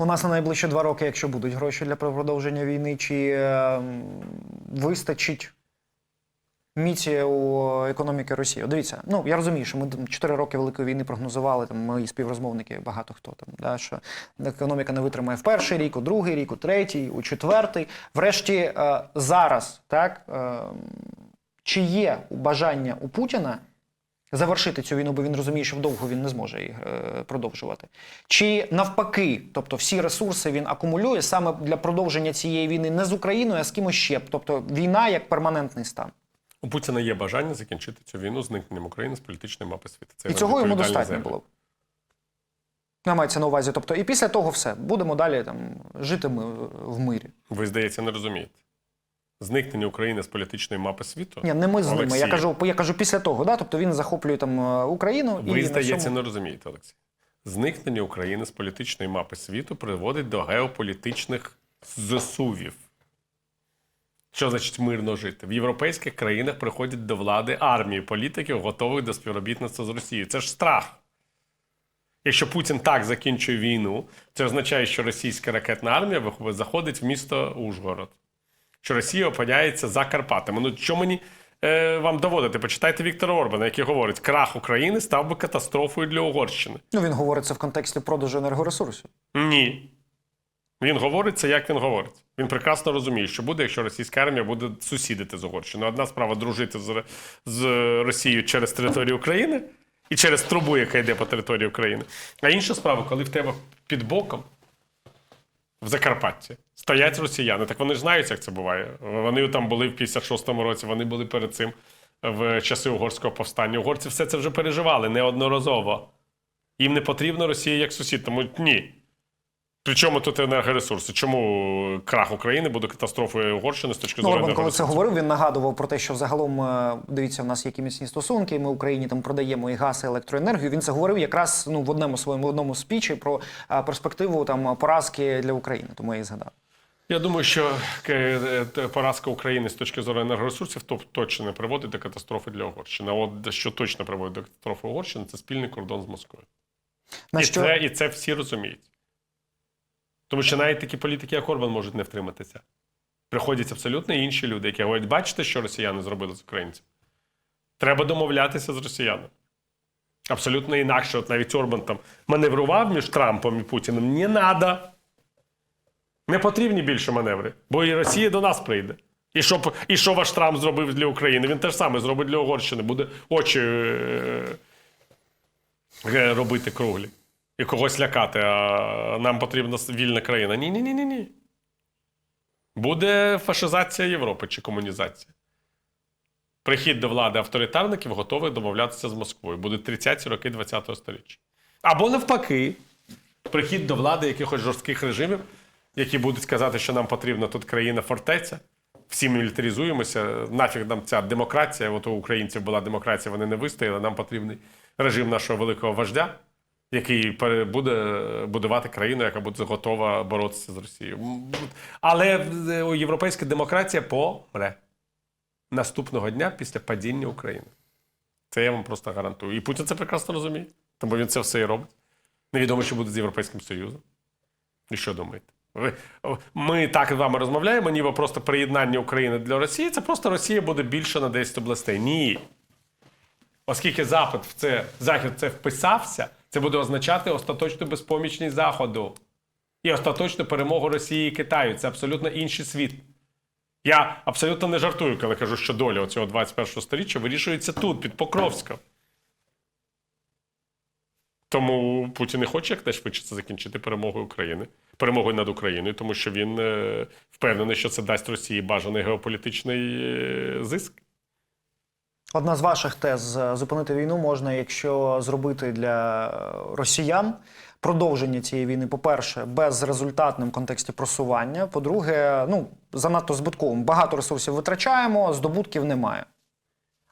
У нас на найближчі два роки, якщо будуть гроші для продовження війни, чи е, вистачить міці у економіки Росії? Дивіться, ну я розумію, що ми чотири роки великої війни прогнозували. Там мої співрозмовники, багато хто там, да, що економіка не витримає в перший рік, у другий рік, у третій, у четвертий. Врешті е, зараз, так е, чи є бажання у Путіна завершити цю війну, бо він розуміє, що вдовго він не зможе її е, продовжувати. Чи навпаки, тобто всі ресурси він акумулює саме для продовження цієї війни не з Україною, а з кимось ще. Тобто війна як перманентний стан. У Путіна є бажання закінчити цю війну зникненням України з політичної мапи світу. Це І цього йому достатньо земля. було б. Не мається на увазі. Тобто, і після того все. Будемо далі там жити ми в мирі. Ви, здається, не розумієте. Зникнення України з політичної мапи світу. Ні, не ми з ними. Я кажу, я кажу після того. Да? Тобто він захоплює там е, Україну і Ви, здається, цьому- не розумієте, Олексій. Зникнення України з політичної мапи світу приводить до геополітичних зсувів. Що значить мирно жити? В європейських країнах приходять до влади армії політиків, готових до співробітництва з Росією. Це ж страх. Якщо Путін так закінчує війну, це означає, що російська ракетна армія заходить в місто Ужгород. Що Росія опиняється за Карпатами. Ну що мені е, вам доводити? Почитайте Віктора Орбана, який говорить, крах України став би катастрофою для Угорщини. Ну він говорить це в контексті продажу енергоресурсів. Ні. Він говорить це, як він говорить. Він прекрасно розуміє, що буде, якщо російська армія буде сусідити з Угорщиною. Одна справа дружити з, з Росією через територію України і через трубу, яка йде по території України. А інша справа, коли в тебе під боком в Закарпатті стоять росіяни. Так вони ж знають, як це буває. Вони там були в 56-му році, вони були перед цим в часи угорського повстання. Угорці все це вже переживали неодноразово. Їм не потрібна Росія як сусід, тому ні. Причому тут енергоресурси? Чому крах України буде катастрофою Угорщини з точки Ну, зору Орбан, коли це говорив, він нагадував про те, що загалом е, дивіться, в нас які міцні стосунки. Ми Україні там продаємо і газ, і електроенергію. Він це говорив якраз ну в одному своєму в одному спічі про е, перспективу там поразки для України. Тому я і згадав. Я думаю, що е, поразка України з точки зору енергоресурсів то точно не приводить до катастрофи для Угорщини. А от що точно приводить до катастрофи Угорщини, це спільний кордон з Москвою. На і, що це, і це всі розуміють. Тому що навіть такі політики, як Орбан, можуть не втриматися. Приходять абсолютно інші люди, які говорять, бачите, що росіяни зробили з українцями? Треба домовлятися з росіянами. Абсолютно інакше. От навіть Орбан там маневрував між Трампом і Путіним. Не треба. Не потрібні більше маневри, бо і Росія до нас прийде. І що, і що ваш Трамп зробив для України? Він теж саме зробить для Угорщини, буде очі е, е, робити круглі і когось лякати, а нам потрібна вільна країна. Ні, ні, ні, ні, ні. Буде фашизація Європи чи комунізація. Прихід до влади авторитарників готовий домовлятися з Москвою. Буде 30-ті роки ХХ століття. Або навпаки, прихід до влади якихось жорстких режимів, які будуть казати, що нам потрібна тут країна фортеця. Всі мілітаризуємося. Нафіг нам ця демократія. От у українців була демократія, вони не вистояли. Нам потрібний режим нашого великого вождя, який буде будувати країну, яка буде готова боротися з Росією. Але е, європейська демократія помре наступного дня після падіння України. Це я вам просто гарантую. І Путін це прекрасно розуміє, тому він це все і робить. Невідомо, що буде з Європейським Союзом. І що думаєте? Ми так з вами розмовляємо, ніби просто приєднання України для Росії це просто Росія буде більше на 10 областей. Ні. Оскільки Запад в це, Захід в це вписався, це буде означати остаточну безпомічність Заходу і остаточну перемогу Росії і Китаю. Це абсолютно інший світ. Я абсолютно не жартую, коли кажу, що доля цього 21 століття вирішується тут, під Покровськом. Тому Путін не хоче якнайшвидше це закінчити перемогою України, перемогою над Україною, тому що він е, впевнений, що це дасть Росії бажаний геополітичний е, зиск. Одна з ваших тез зупинити війну можна, якщо зробити для е, росіян продовження цієї війни, по-перше, безрезультатним в контексті просування. По-друге, ну занадто збутковим. Багато ресурсів витрачаємо, здобутків немає.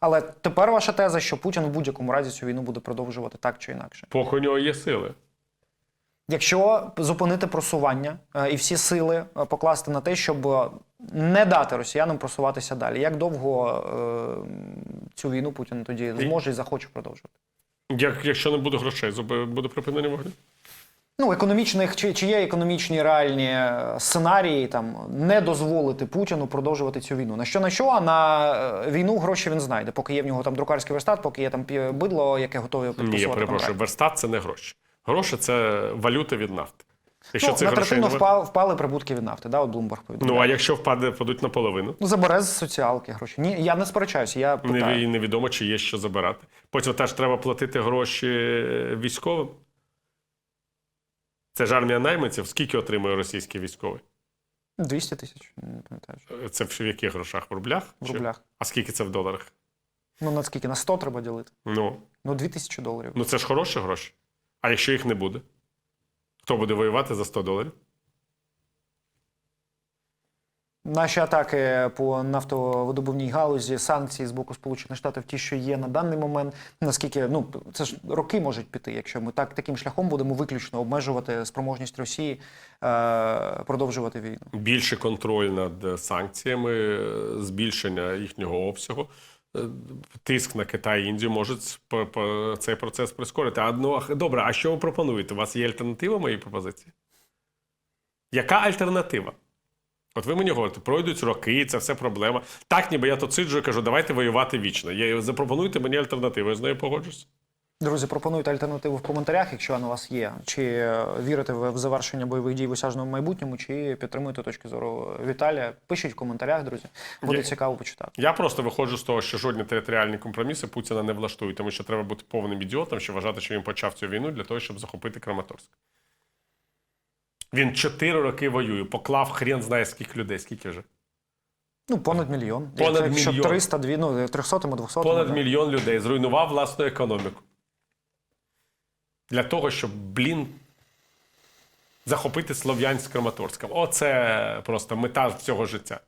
Але тепер ваша теза, що Путін в будь-якому разі цю війну буде продовжувати так чи інакше. Поки у нього є сили. Якщо зупинити просування е, і всі сили е, покласти на те, щоб не дати росіянам просуватися далі, як довго е, цю війну Путін тоді зможе і захоче продовжувати? Як, якщо не буде грошей, буде припинення вогню. Ну, економічних чи, чи є економічні реальні е, сценарії там не дозволити Путіну продовжувати цю війну. На що на що, а на е, війну гроші він знайде, поки є в нього там друкарський верстат, поки є там бидло, яке готове підписувати Ні, я перепрошую, контракт. верстат це не гроші. Гроші це валюта від нафти. Якщо Ну, це на третину не... впали, впали прибутки від нафти, да, от Bloomberg повідомляє. Ну а якщо впаде, впадуть наполовину, Ну, забере з соціалки гроші. Ні, я не сперечаюся, я питаю. не, невідомо, чи є що забирати. Потім теж треба платити гроші військовим. Це ж армія найманців. Скільки отримує російський військовий? 200 тисяч, не пам'ятаю. Це в яких грошах? В рублях? В Чи- рублях. А скільки це в доларах? Ну, на скільки? На 100 треба ділити? Ну, Ну, 2 тисячі доларів. ну це ж хороші гроші. А якщо їх не буде? Хто буде воювати за 100 доларів? Наші атаки по нафтовидобувній галузі, санкції з боку Сполучених Штатів, ті, що є на даний момент, наскільки ну це ж роки можуть піти, якщо ми так таким шляхом будемо виключно обмежувати спроможність Росії е, продовжувати війну. більший контроль над санкціями, е, збільшення їхнього обсягу. Тиск на Китай і Індію можуть цей процес прискорити. А, ну, добре, а що ви пропонуєте? У вас є альтернатива моїй пропозиції? Яка альтернатива? От ви мені говорите, пройдуть роки, це все проблема. Так, ніби я тут сиджу і кажу, давайте воювати вічно. Я, запропонуйте мені альтернативу, я з нею погоджусь. Друзі, пропонуйте альтернативу в коментарях, якщо вона у вас є. Чи е, вірите ви в завершення бойових дій в осяжному майбутньому, чи підтримуєте точки зору Віталія? Пишіть в коментарях, друзі. Буде Я- цікаво почитати. Я просто виходжу з того, що жодні територіальні компроміси Путіна не влаштують, тому що треба бути повним ідіотом, щоб вважати, що він почав цю війну для того, щоб захопити Краматорськ. Він чотири роки воює, поклав хрен знає скільки людей, скільки вже. Ну, понад мільйон. Понад Якщо мільйон. 300, дві, ну, 300 200 Понад мільйон людей зруйнував власну економіку. Для того, щоб, блін, захопити Слов'янськ Краматорськом. Оце просто мета всього життя.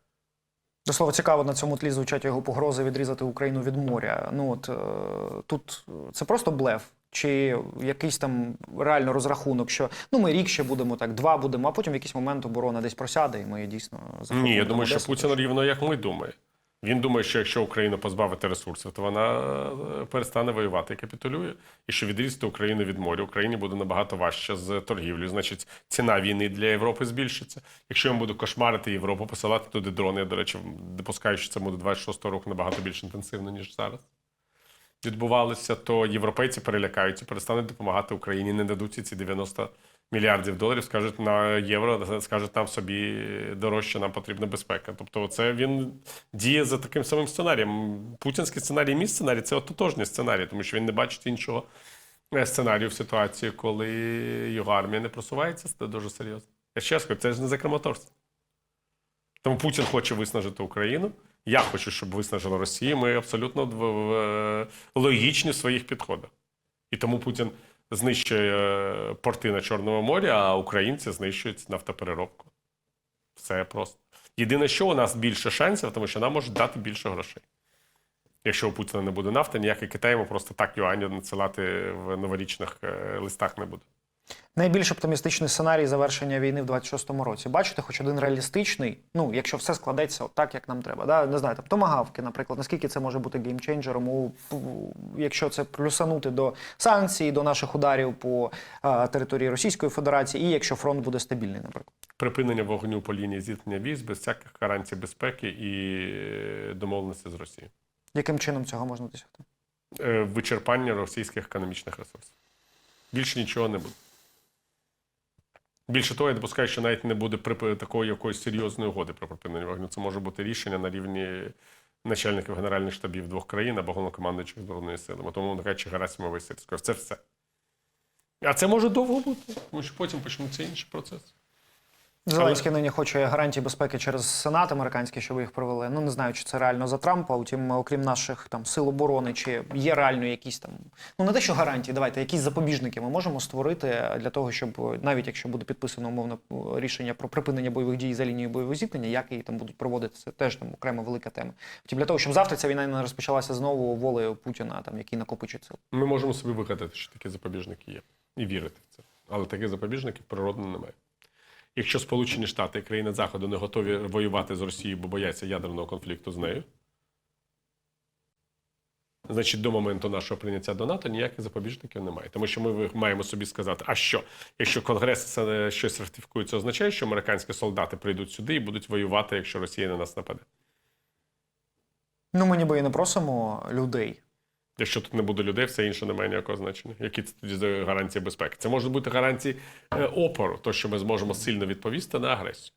До слова, цікаво, на цьому тлі звучать його погрози відрізати Україну від моря. Ну от е, тут це просто блеф. Чи якийсь там реально розрахунок, що ну ми рік ще будемо так, два будемо, а потім в якийсь момент оборона десь просяде, і ми дійсно захопимо. Ні, я думаю, що Путін рівно як ми думає. Він думає, що якщо Україну позбавити ресурсів, то вона е, перестане воювати і капітулює. І що відрізати Україну від моря, Україні буде набагато важче з торгівлею. Значить, ціна війни для Європи збільшиться. Якщо він буде кошмарити Європу, посилати туди дрони, я, до речі, допускаю, що це буде 26-го року набагато більш інтенсивно, ніж зараз. Відбувалося, то європейці перелякаються, перестануть допомагати Україні, не дадуть ці 90 мільярдів доларів, скажуть на євро, скажуть нам собі дорожче, нам потрібна безпека. Тобто, це він діє за таким самим сценарієм. Путінський сценарій, мій сценарій це ототожний сценарій, тому що він не бачить іншого е, сценарію в ситуації, коли його армія не просувається це дуже серйозно. Я ще раз кажу, це ж не за. Тому Путін хоче виснажити Україну. Я хочу, щоб виснажила Росію. Ми абсолютно в, в, е, логічні в своїх підходах. І тому Путін знищує е, порти на Чорному морі, а українці знищують нафтопереробку. Все просто. Єдине, що у нас більше шансів, тому що нам можуть дати більше грошей. Якщо у Путіна не буде нафти, ніякий Китай йому просто так юані надсилати в новорічних е, листах не буде. Найбільш оптимістичний сценарій завершення війни в 26-му році. Бачите, хоч один реалістичний, ну якщо все складеться так, як нам треба. Да? Не знаю, там томагавки, наприклад, наскільки це може бути геймчейнджером, у, у- якщо це плюсанути до санкцій, до наших ударів по а, території Російської Федерації, і якщо фронт буде стабільний, наприклад. Припинення вогню по лінії зіткнення військ без всяких гарантій безпеки і е, домовленості з Росією. Яким чином цього можна досягти? Е, Вичерпання російських економічних ресурсів. Більше нічого не буде. Більше того, я допускаю, що навіть не буде такої якоїсь серйозної угоди про припинення вогню. Це може бути рішення на рівні начальників генеральних штабів двох країн або головнокомандуючих збройними силами. Тому нехай Герасимова і. Це все. А це може довго бути, тому що потім почнуться інші процеси. Зеленський нині хоче гарантії безпеки через Сенат американський, щоб їх провели. Ну не знаю, чи це реально за Трампа. Утім, окрім наших там сил оборони, чи є реально якісь там ну не те, що гарантії, давайте якісь запобіжники ми можемо створити для того, щоб навіть якщо буде підписано умовно рішення про припинення бойових дій за лінією бойового зіткнення, як її там будуть проводити, це теж там окрема велика тема. Втім, для того, щоб завтра ця війна не розпочалася знову волею Путіна, там який накопичить сил. Ми можемо собі вигадати, що такі запобіжники є, і вірити в це. Але таких запобіжників природно немає. Якщо Сполучені Штати і країни Заходу не готові воювати з Росією, бо бояться ядерного конфлікту з нею, значить до моменту нашого прийняття до НАТО ніяких запобіжників немає. Тому що ми маємо собі сказати, а що, якщо Конгрес це щось ратифікує, це означає, що американські солдати прийдуть сюди і будуть воювати, якщо Росія на нас нападе. Ну, ми ніби і не просимо людей. Якщо тут не буде людей, все інше не має ніякого значення. Які це тоді за гарантії безпеки? Це можуть бути гарантії е, опору, то що ми зможемо сильно відповісти на агресію.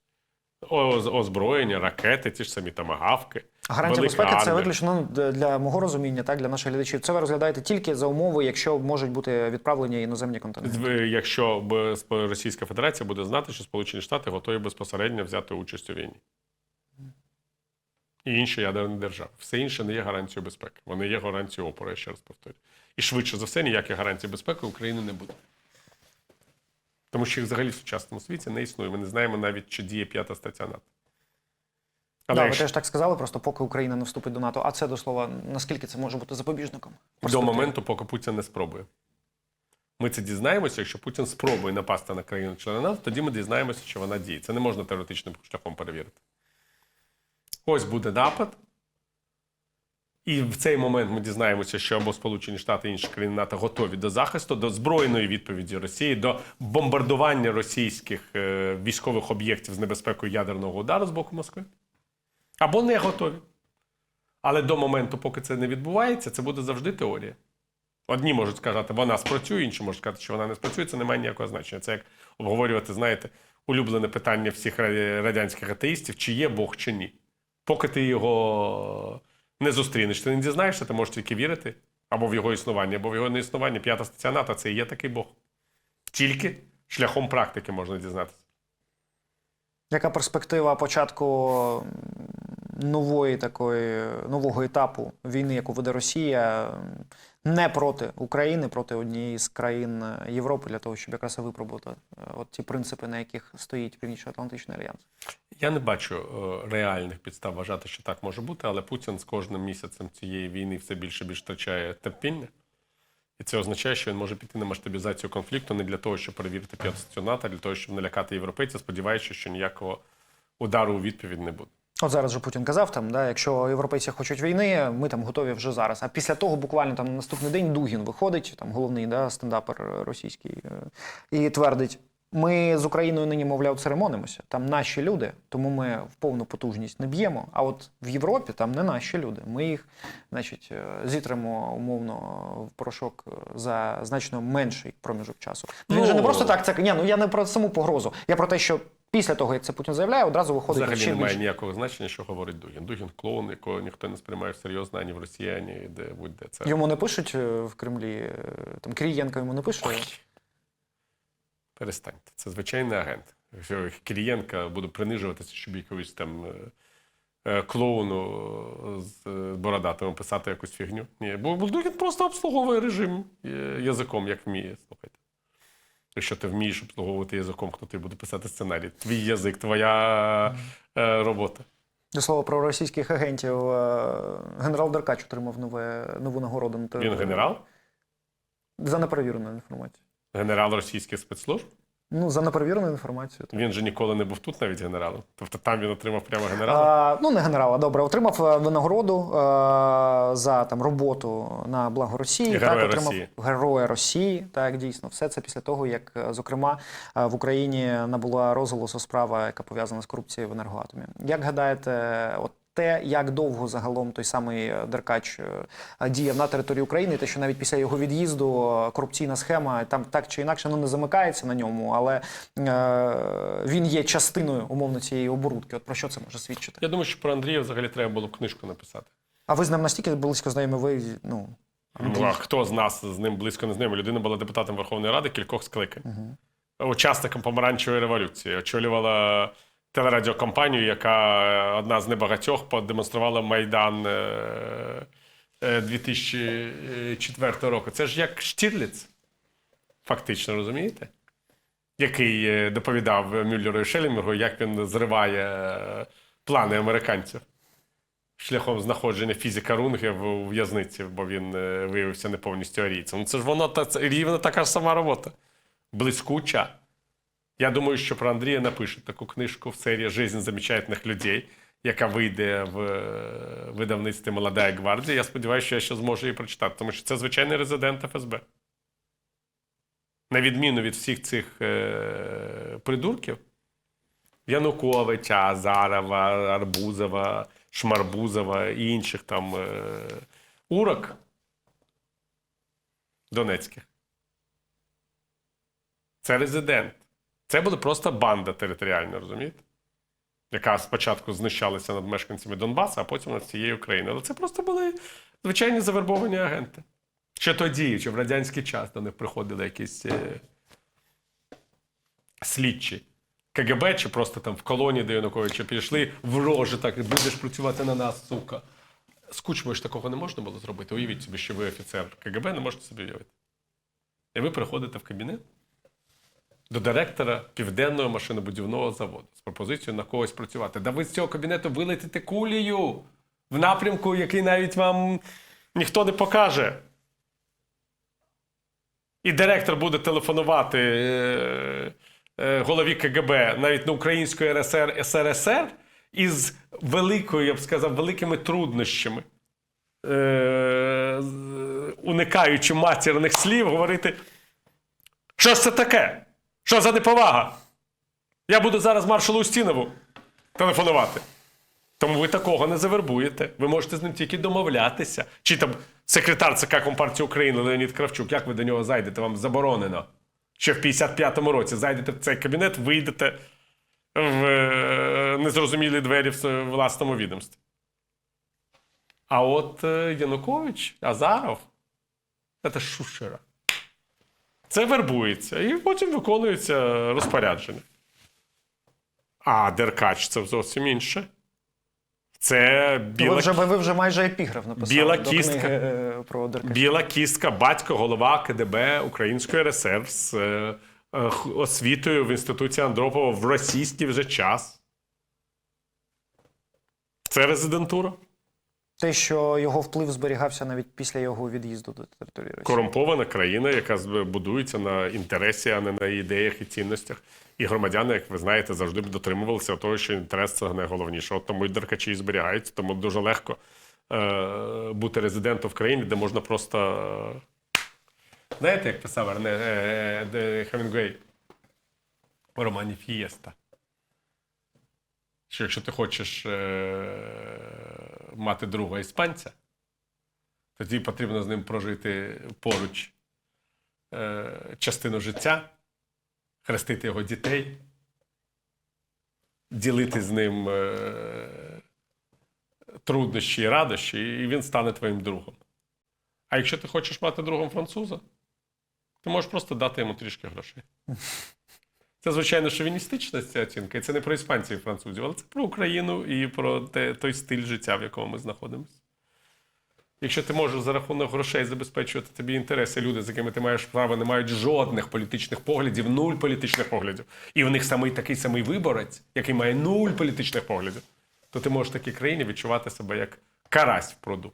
О- озброєння, ракети, ті ж самі тамагавки. Гарантія безпеки це виключно ну, для мого розуміння, так, для наших глядачів. Це ви розглядаєте тільки за умови, якщо можуть бути відправлені іноземні континенти. Якщо Російська Федерація буде знати, що Сполучені Штати готові безпосередньо взяти участь у війні. І інші ядерні держави. Все інше не є гарантією безпеки. Вони є гарантією опору, я ще раз повторюю. І швидше за все, ніяких гарантій безпеки України не буде. Тому що їх взагалі в сучасному світі не існує. Ми не знаємо навіть, чи діє п'ята стаття НАТО. Але Да, ви якщо- теж так сказали, просто поки Україна не вступить до НАТО. А це до слова, наскільки це може бути запобіжником? до моменту, поки Путін не спробує. Ми це дізнаємося, якщо Путін спробує напасти на країну члена НАТО, тоді ми дізнаємося, що вона діє. Це не можна теоретичним шляхом перевірити. Ось буде напад. І в цей момент ми дізнаємося, що або Сполучені Штати і інші країни НАТО готові до захисту, до збройної відповіді Росії, до бомбардування російських е, військових об'єктів з небезпекою ядерного удару з боку Москви. Або не готові. Але до моменту, поки це не відбувається, це буде завжди теорія. Одні можуть сказати, вона спрацює, інші можуть сказати, що вона не спрацює, це не має ніякого значення. Це як обговорювати, знаєте, улюблене питання всіх радянських атеїстів, чи є Бог, чи ні. Поки ти його не зустрінеш, ти не дізнаєшся, ти можеш тільки вірити або в його існування, або в його неіснування. П'ята стаття НАТО це і є такий Бог. Тільки шляхом практики можна дізнатися. Яка перспектива початку нової такої нового етапу війни, яку веде Росія, не проти України, проти однієї з країн е, Європи, для того, щоб якраз випробувати е, от ті принципи, на яких стоїть Північно-Атлантичний альянс? Я не бачу е, реальних підстав вважати, що так може бути, але Путін з кожним місяцем цієї війни все більше і більше втрачає терпіння. І це означає, що він може піти на масштабізацію конфлікту не для того, щоб перевірити п'яту НАТО, а для того, щоб налякати європейців, сподіваючись, що ніякого удару у відповідь не буде. От зараз же Путін казав там, да, якщо європейці хочуть війни, ми там готові вже зараз. А після того, буквально там на наступний день Дугін виходить, там головний да, стендапер російський, е, і твердить: ми з Україною нині, мовляв, церемонимося. Там наші люди, тому ми в повну потужність не б'ємо. А от в Європі там не наші люди. Ми їх, значить, е, зітремо умовно в порошок за значно менший проміжок часу. Ну, він же не Ну. просто так це. Ні, ну я не про саму погрозу. Я про те, що після того, як це Путін заявляє, одразу виходить Взагалі ще немає більше. ніякого значення, що говорить Дугін. Дугін клоун, якого ніхто не сприймає серйозно ані в Росії, ані де будь-де. Це Йому не пишуть е, в Кремлі, е, там Кирієнко йому не пише. перестаньте. Це звичайний агент. Якщо Кирієнка буде принижуватися, щоб якогось там е, клоуну з бородатим писати якусь фігню. Ні, бо Дугін просто обслуговує режим язиком, як вміє. Слухайте. Якщо ти вмієш обслуговувати язиком, хто ти буде писати сценарій? Твій язик, твоя е, робота. До слова про російських агентів. е, Генерал Деркач отримав нове, нову нагороду. Він генерал, За неперевірену інформацію. генерал російських спецслужб. Ну, за неперевірену інформацію. так. Він же ніколи не був тут навіть генералом. Тобто там він отримав прямо генерала. А, ну, не генерала, добре. Отримав е, винагороду е, за там, роботу на благо Росії. Героя так, отримав Росії. Героя Росії. Так, дійсно. Все це після того, як, е, зокрема, в Україні набула розголосу справа, яка пов'язана з корупцією в енергоатомі. Як гадаєте, от те, як довго загалом той самий е, Деркач е, діяв на території України, те, що навіть після його від'їзду е, корупційна схема там так чи інакше ну, не замикається на ньому, але е, він є частиною умовно цієї оборудки. От про що це може свідчити? Я думаю, що про Андрія взагалі треба було б книжку написати. А ви з ним настільки близько знайомі, ви ну. Ну, а хто з нас з ним близько не знайомий? Людина була депутатом Верховної Ради кількох скликань. Учасником помаранчевої революції. Очолювала телерадіокомпанію, яка е, одна з небагатьох продемонструвала Майдан е, е, 2004 року. Це ж як Штірліц, фактично, розумієте? Який е, доповідав Мюллеру і Шелінгу, як він зриває е, плани американців шляхом знаходження фізика Рунге в у в'язниці, бо він е, виявився не повністю арійцем. Ну це ж воно та рівно така ж сама робота. Блискуча. Я думаю, що про Андрія напишуть таку книжку в серії Жизнь замечательних людей. яка вийде в е, видавництві Молода гвардія. Я сподіваюся, що я ще зможу її прочитати, тому що це звичайний резидент ФСБ. На відміну від всіх цих е, придурків, Януковича, Азарова, Арбузова, Шмарбузова і інших там е, урок донецьких. Це резидент. Це була просто банда територіальна, розумієте? Яка спочатку знущалася над мешканцями Донбасу, а потім над всією країною. Але це просто були звичайні завербовані агенти. Ще тоді, чи в радянський час до них приходили якісь е, слідчі. КГБ, чи просто там в колонії до Януковича пішли в рожі, так будеш працювати на нас, сука. З Кучмою ж такого не можна було зробити. Уявіть собі, що ви офіцер КГБ, не можете собі уявити. І ви приходите в кабінет до директора Південного машинобудівного заводу з пропозицією на когось працювати. Да ви з цього кабінету вилетите кулею в напрямку, який навіть вам ніхто не покаже. І директор буде телефонувати е, е, голові КГБ навіть на української РСР СРСР із великою, я б сказав, великими труднощами, е, уникаючи матірних слів, говорити: що ж це таке? Що за неповага? Я буду зараз маршалу Устінову телефонувати. Тому ви такого не завербуєте. Ви можете з ним тільки домовлятися. Чи там секретар ЦК Компартії України Леонід Кравчук, як ви до нього зайдете? Вам заборонено. Ще в 55-му році зайдете в цей кабінет, вийдете в е, незрозумілі двері в власному відомстві. А от е, Янукович, Азаров це шушера. Це вербується і потім виконується розпорядження. А Деркач це зовсім інше. Це Ви вже, ви вже майже епіграф написали Біла до кістка. книги е, про Деркача. біла кістка, батько, голова КДБ Української РСР з е, е, освітою в інституті Андропова в російський вже час. Це резидентура. Те, що його вплив зберігався навіть після його від'їзду до території Росії. Корумпована країна, яка будується на інтересі, а не на ідеях і цінностях. І громадяни, як ви знаєте, завжди дотримувалися того, що інтерес це найголовніше. От тому й деркачі і зберігаються, тому дуже легко е, бути резидентом в країні, де можна просто. е, Знаєте, як писав Арне е, Хемінгуей у романі Фієста? Що якщо ти хочеш е, мати друга іспанця, тоді потрібно з ним прожити поруч е, частину життя, хрестити його дітей, ділити з ним е, труднощі і радощі, і він стане твоїм другом. А якщо ти хочеш мати другом француза, ти можеш просто дати йому трішки грошей. Це, звичайно, шовіністична ця оцінка, і це не про іспанців і французів, але це про Україну і про те, той стиль життя, в якому ми знаходимося. Якщо ти можеш за рахунок грошей забезпечувати тобі інтереси, люди, з якими ти маєш право, не мають жодних політичних поглядів, нуль політичних поглядів, і в них самий такий самий виборець, який має нуль політичних поглядів, то ти можеш в такій країні відчувати себе як карась в пруду.